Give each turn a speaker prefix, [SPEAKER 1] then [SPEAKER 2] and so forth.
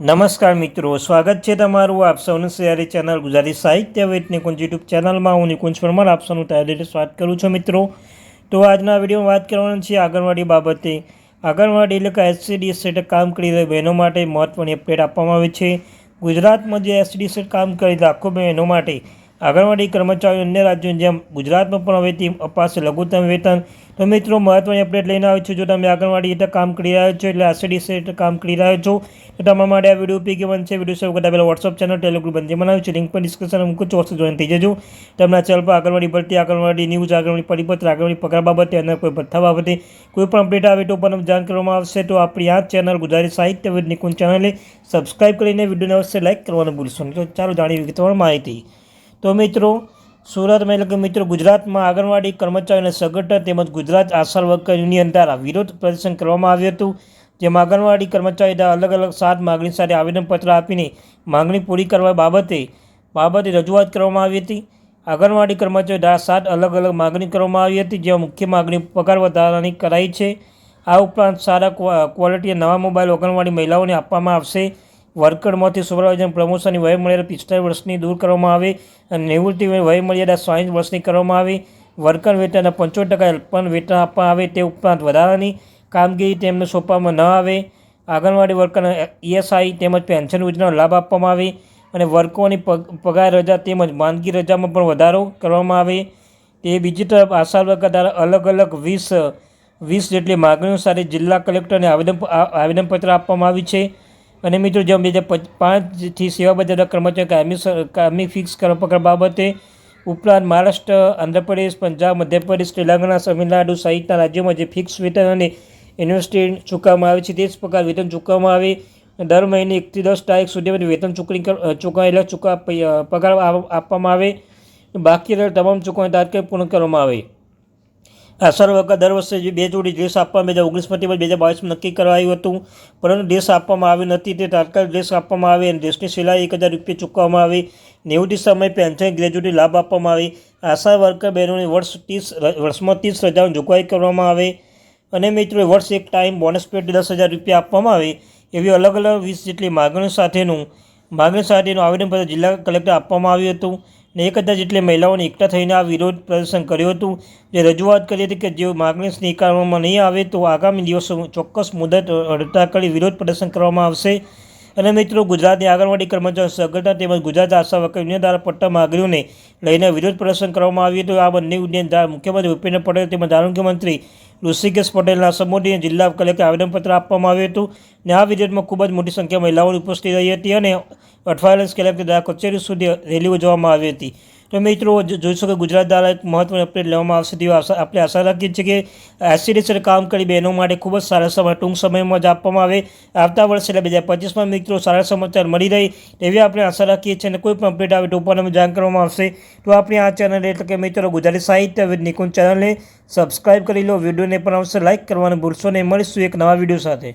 [SPEAKER 1] નમસ્કાર મિત્રો, સ્વાગત છે તમારું આપ સૌનું સિયારી ચેનલ ગુજરાતી સાહિત્ય વેદ નિકુંજ યુટ્યુબ ચેનલમાં. હું નિકુંજ પરમાર, આપ સૌનું તહેદીથી સ્વાગત કરું છું મિત્રો. તો આજના વિડીયોમાં વાત કરવાની છે આંગણવાડી બાબતે. આંગણવાડી એટલે કે એસસીડી સેટ કામ કરી રહી બહેનો માટે મહત્ત્વની અપડેટ આપવામાં આવી છે. ગુજરાતમાં જે એસસીડી સેટ કામ કરી લાખો બહેનો માટે આંગણવાડી કર્મચારીઓ અન્ય રાજ્યોની જેમ ગુજરાતમાં પણ હવેથી અપાશે લઘુત્તમ વેતન. તો મિત્રો મહત્ત્વની અપડેટ લઈને આવ્યો છું. જો તમે આંગણવાડી હેઠળ કામ કરી રહ્યા છો એટલે આસીડી હેઠળ કામ કરી રહ્યા છો, તો તમારા માટે આ વીડિયો ઉપયોગી બનશે. વીડિયો શરૂ કરતા પહેલાં વોટ્સઅપ ચેનલ ટેલિગ્રુપ બંધ બનાવ્યું છે. લિંક પણ ડિસ્કશન મૂકું વર્ષ જોઈન થઈ જજો. તમને ચેનલ પર આંગણવાડી ભરતી, આંગણવાડી ન્યૂઝ આંગણવાડી પરિપત્ર, આંગણવાડી પગાર બાબતે અને કોઈ ભથ્થા બાબતે કોઈ પણ અપડેટ આવે તો પણ જાણ કરવામાં આવશે. તો આપણી આ ચેનલ ગુજરાતી સાહિત્ય નિકુંજ ચેનલે સબસ્ક્રાઇબ કરીને વિડીયોને અવશ્ય લાઇક કરવાનું ભૂલશો તો ચાલો જાણીએ વિગતવાર માહિતી. તો મિત્રો સુરતમાં એટલે કે મિત્રો ગુજરાતમાં આંગણવાડી કર્મચારીઓને સંગઠન તેમજ ગુજરાત આશા વર્કર યુનિયન દ્વારા વિરોધ પ્રદર્શન કરવામાં આવ્યું હતું, જેમાં આંગણવાડી કર્મચારી દ્વારા અલગ અલગ સાત માગણી સાથે આવેદનપત્ર આપીને માગણી પૂરી કરવા બાબતે બાબતે રજૂઆત કરવામાં આવી હતી. આંગણવાડી કર્મચારીઓ દ્વારા સાત અલગ અલગ માગણી કરવામાં આવી હતી, જેમાં મુખ્ય માગણી પગાર વધારાની કરાઈ છે. આ ઉપરાંત સારા ક્વોલિટી નવા મોબાઈલ આંગણવાડી મહિલાઓને આપવામાં આવશે. વર્કરમાંથી સુપરવાઇઝર પ્રમોશનની વયમર્યાદા પિસ્તાળીસ વર્ષની દૂર કરવામાં આવે અને નિવૃત્તિ વયમર્યાદા સાહીઠ વર્ષની કરવામાં આવે. વર્કર વેતનના પંચોતેર ટકા પણ વેતન આપવામાં આવે તે ઉપરાંત વધારાની કામગીરી તેમને સોંપવામાં ન આવે. આંગણવાડી વર્કરને ઈએસઆઈ તેમજ પેન્શન યોજનાનો લાભ આપવામાં આવે અને વર્કોની પગાર રજા તેમજ માંદગી રજામાં પણ વધારો કરવામાં આવે. તે બીજી તરફ આશા વર્કર દ્વારા અલગ અલગ વીસ વીસ જેટલી માગણીઓ સાથે જિલ્લા કલેક્ટરને આવેદન આવેદનપત્ર આપવામાં આવ્યું છે. અને મિત્રો જેમ બે હજાર પાંચથી સેવા બજારના કર્મચારી કાયમી કાયમી ફિક્સ પકડ બાબતે ઉપરાંત મહારાષ્ટ્ર, આંધ્રપ્રદેશ, પંજાબ, મધ્યપ્રદેશ, તેલંગાણા, તમિલનાડુ સહિતના રાજ્યોમાં જે ફિક્સ વેતન અને યુનિવર્સિટી ચૂકવવામાં આવે છે, તે જ પ્રકાર વેતન ચૂકવવામાં આવે. દર મહિને એકથી દસ તારીખ સુધી વેતન ચૂકવણી ચૂકવાયેલા ચૂકવા પગાર આપવામાં આવે. બાકી તમામ ચૂકવણી તાત્કાલિક પૂર્ણ કરવામાં આવે. અસર સર્વ દર વર્ષે બે જોડી ડ્રેસ આપવામાં હજાર ઓગણીસમાં તેમજ બે હજાર બાવીસમાં નક્કી કરાયું હતું. પરંતુ ડ્રેસ આપવામાં આવી નથી, તે તાત્કાલિક ડ્રેસ આપવામાં આવે અને ડ્રેસની સિલાઈ એક હજાર રૂપિયા ચૂકવવામાં આવે. નેવુંથી સમય પેન્શન ગ્રેજ્યુટી લાભ આપવામાં આવે. આશા વર્કર બહેનોને વર્ષ ત્રીસ વર્ષમાં ત્રીસ રજાઓની જોગવાઈ કરવામાં આવે. અને મિત્રો વર્ષ એક ટાઈમ બોનસ પેટ દસ હજાર રૂપિયા આપવામાં આવે. એવી અલગ અલગ વીસ જેટલી માગણીઓ સાથેનું માગણી સાથેનું આવેદનપત્ર જિલ્લા કલેક્ટર આપવામાં આવ્યું હતું ને એક હજાર જેટલી મહિલાઓને એકઠા થઈને આ વિરોધ પ્રદર્શન કર્યું હતું. જે રજૂઆત કરી હતી કે જો માગણી સ્વીકારવામાં નહીં આવે તો આગામી દિવસો ચોક્કસ મુદત હડતાળ કરી વિરોધ પ્રદર્શન કરવામાં આવશે. અને મિત્રો, ગુજરાતની આંગણવાડી કર્મચારી સંગઠન તેમજ ગુજરાત આશા વર્કર યુનિયન દ્વારા પટ્ટા માગણીઓને લઈને વિરોધ પ્રદર્શન કરવામાં આવ્યું હતું. આ બંને યુનિયન મુખ્યમંત્રી ભૂપેન્દ્ર પટેલ તેમજ આરોગ્ય મંત્રી ઋષિકેશ પટેલના સંબોધીને જિલ્લા કલેક્ટર આવેદનપત્ર આપવામાં આવ્યું હતું અને આ વિરોધમાં ખૂબ જ મોટી સંખ્યામાં મહિલાઓની ઉપસ્થિત રહી હતી અને અઠવાડિયાના કલેક્ટર દ્વારા કચેરી સુધી રેલી યોજવામાં આવી હતી. તો મિત્રો જોઈશું કે ગુજરાત દ્વારા એક મહત્વની અપડેટ લેવામાં આવશે તેવી આશા આપણે આશા રાખીએ છીએ કે એસસીડીસી કામ કરી બહેનો માટે ખૂબ જ સારા સમાચાર ટૂંક સમયમાં જ આપવામાં આવે. આવતા વર્ષે એટલે બે હજાર પચીસમાં મિત્રો સારા સમાચાર મળી રહે તેવી આપણે આશા રાખીએ છીએ અને કોઈ પણ અપડેટ આવે તો પણ જાણ કરવામાં આવશે. તો આપણી આ ચેનલ એટલે કે મિત્રો ગુજરાતી સાહિત્ય નિકુંજ ચેનલને સબસ્ક્રાઈબ કરી લો, વિડીયોને પણ આવશે, લાઇક કરવાનું ભૂલશો નહીં. મળીશું એક નવા વીડિયો સાથે.